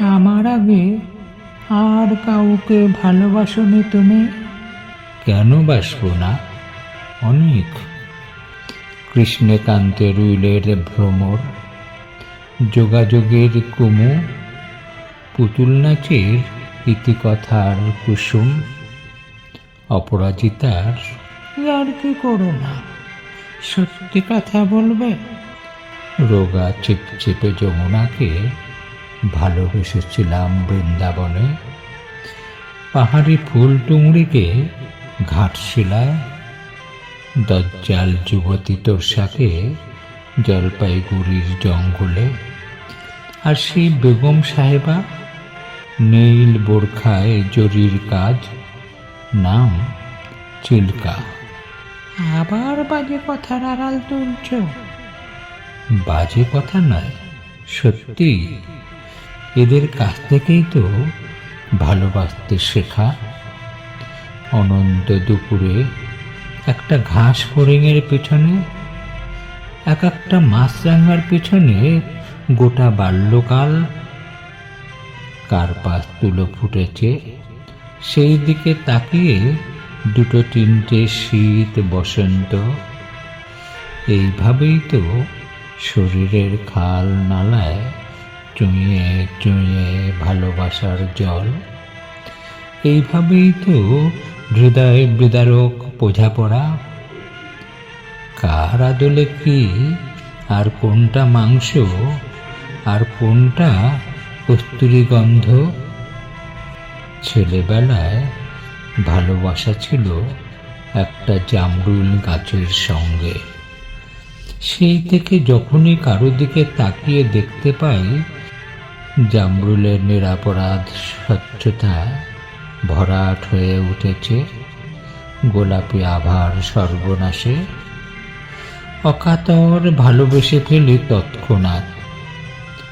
আমার আগে আর কাউকে ভালোবাসনি তুমি। কেন বাসবো না? অনেক। কৃষ্ণকান্তের উইলের ভ্রমর যোগাযোগের কুমু পুতুল নাচের ইতিকথার কুসুম অপরাজিতার। আর কি করো না? সত্যি কথা বলবে? রোগা চিপচিপে যমুনাকে ভালোবেসেছিলাম বৃন্দাবনে। পাহাড়ি ফুল টুংরিকে ঘাটশিলায় দজ্জাল যুবতী তোরসাকে জলপাইগুড়ির জঙ্গলে। আর সেই বেগম সাহেবা নীল বোরখায় জরির কাজ নাম চিল্কা। আবার বাজে কথার আড়াল তুলছ? বাজে কথা নয় সত্যি এদের কাছ থেকেই তো ভালোবাসতে শেখা। অনন্ত দুপুরে একটা ঘাস ফড়িংয়ের পেছনে, এক একটা মাছরাঙার পেছনে গোটা বাল্যকাল কার পাশ তুলো ফুটেছে। সেই দিকে তাকিয়ে দুটো তিনটে শীত বসন্ত, এইভাবেই তো শরীরের খাল নালায় চুঁয়ে চুঁয়ে ভালোবাসার জল। এইভাবেই তো হৃদয় বিদারক বোঝাপড়া কার আদলে কি? আর কোনটা মাংস? আর কোনটা কস্তুরি গন্ধ? ছেলেবেলায় ভালোবাসা ছিল একটা জামরুল গাছের সঙ্গে। সেই থেকে যখনই কারও দিকে তাকিয়ে দেখতে পাই জামরুলের নিরাপরাধ স্বচ্ছতা ভরাট হয়ে উঠেছে। গোলাপি আভার সর্বনাশে। অকাতর ভালোবেসে ফেলি তৎক্ষণাৎ।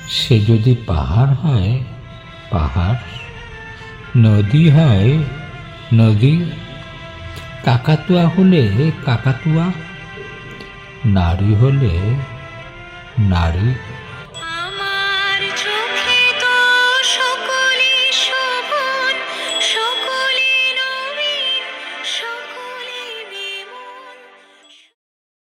সে যদি পাহাড় হয়, পাহাড়। নদী হয়, নদী। কাকাতুয়া হলে কাকাতুয়া। নারী হলে নারী।